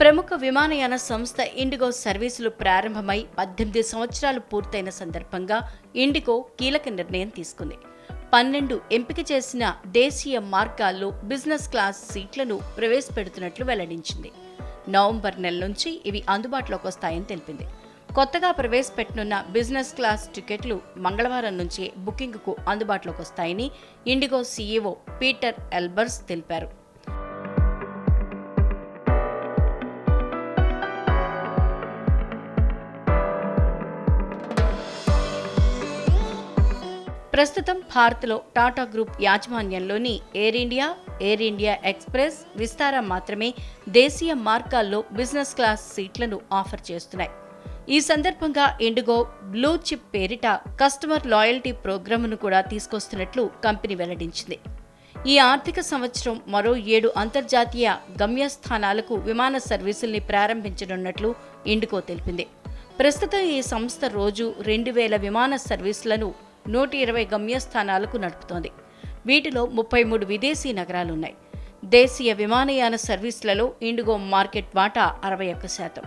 ప్రముఖ విమానయాన సంస్థ ఇండిగో సర్వీసులు ప్రారంభమై పద్దెనిమిది సంవత్సరాలు పూర్తయిన సందర్భంగా ఇండిగో కీలక నిర్ణయం తీసుకుంది. పన్నెండు ఎంపిక చేసిన దేశీయ మార్గాల్లో బిజినెస్ క్లాస్ సీట్లను ప్రవేశపెడుతున్నట్లు వెల్లడించింది. నవంబర్ నెల నుంచి ఇవి అందుబాటులోకి వస్తాయని తెలిపింది. కొత్తగా ప్రవేశపెట్టనున్న బిజినెస్ క్లాస్ టికెట్లు మంగళవారం నుంచి బుకింగ్కు అందుబాటులోకి వస్తాయని ఇండిగో సీఈఓ పీటర్ ఎల్బర్స్ తెలిపారు. ప్రస్తుతం భారత్లో టాటా గ్రూప్ యాజమాన్యంలోని Air India Air India express Vistara మాత్రమే దేశీయ మార్గాల్లో బిజినెస్ క్లాస్ సీట్లను ఆఫర్ చేస్తున్నాయి. ఈ సందర్భంగా ఇండిగో బ్లూ చిప్ పేరిట కస్టమర్ లాయల్టీ ప్రోగ్రామ్ను కూడా తీసుకొస్తున్నట్లు కంపెనీ వెల్లడించింది. ఈ ఆర్థిక సంవత్సరం మరో ఏడు అంతర్జాతీయ గమ్యస్థానాలకు విమాన సర్వీసుల్ని ప్రారంభించనున్నట్లు ఇండిగో తెలిపింది. ప్రస్తుతం ఈ సంస్థ రోజు రెండు వేల విమాన సర్వీసులను నూట ఇరవై గమ్యస్థానాలకు నడుపుతోంది. వీటిలో ముప్పై మూడు విదేశీ నగరాలున్నాయి. దేశీయ విమానయాన సర్వీసులలో ఇండిగో మార్కెట్ వాటా అరవై ఒక్క శాతం.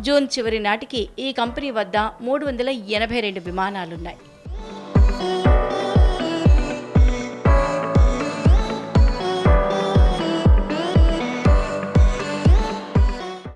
జూన్ చివరి నాటికి ఈ కంపెనీ వద్ద మూడు వందల ఎనభై రెండు విమానాలున్నాయి.